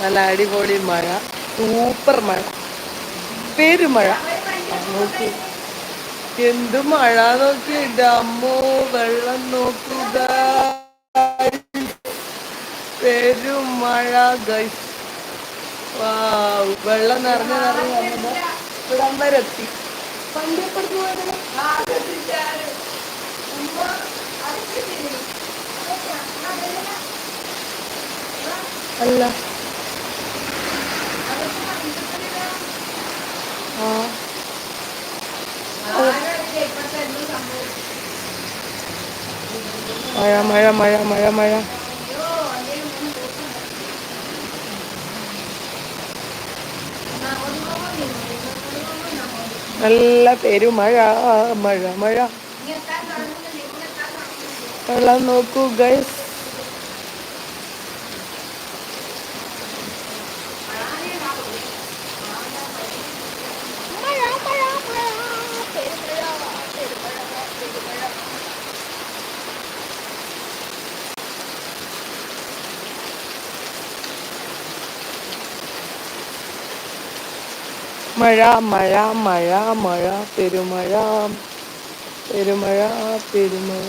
നല്ല അടിപൊളി മഴ. സൂപ്പർ മഴ. പെരുമഴ. നോക്കി. എന്ത് മഴ നോക്കി അമ്മോ വെള്ളം നോക്കുക പെരുമഴ ഗൈസ് വാ വെള്ളം നിറഞ്ഞ് നിറഞ്ഞ് വന്നത് ഇവിടം അമ്മരത്തി എത്തി. വണ്ടിയപ്പുറത്ത് പോയതല്ലേ അല്ല ആ മഴ മഴ മഴ മഴ മഴ നല്ല പെരുമഴ മഴ മഴ വെള്ളം നോക്കൂ ഗൈസ് മഴ മഴ മഴ മഴ പെരുമഴ പെരുമഴ പെരുമഴ.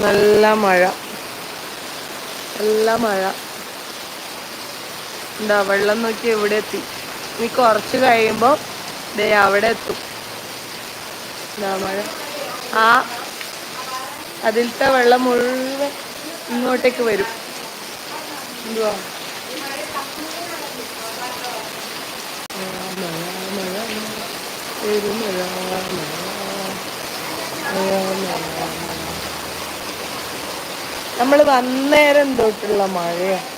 നല്ല മഴ. നല്ല മഴ. എന്താ വെള്ളം നോക്കി എവിടെ എത്തി? ഇനി കുറച്ച് കഴിയുമ്പോൾ ദേ അവിടെ എത്തും. എന്താ മഴ. ആ അതിലത്തെ വെള്ളം മുഴുവൻ ഇങ്ങോട്ടേക്ക് വരും. എന്തുവാ. നമ്മൾ വന്നേരം തൊട്ടുള്ള മഴയാണ്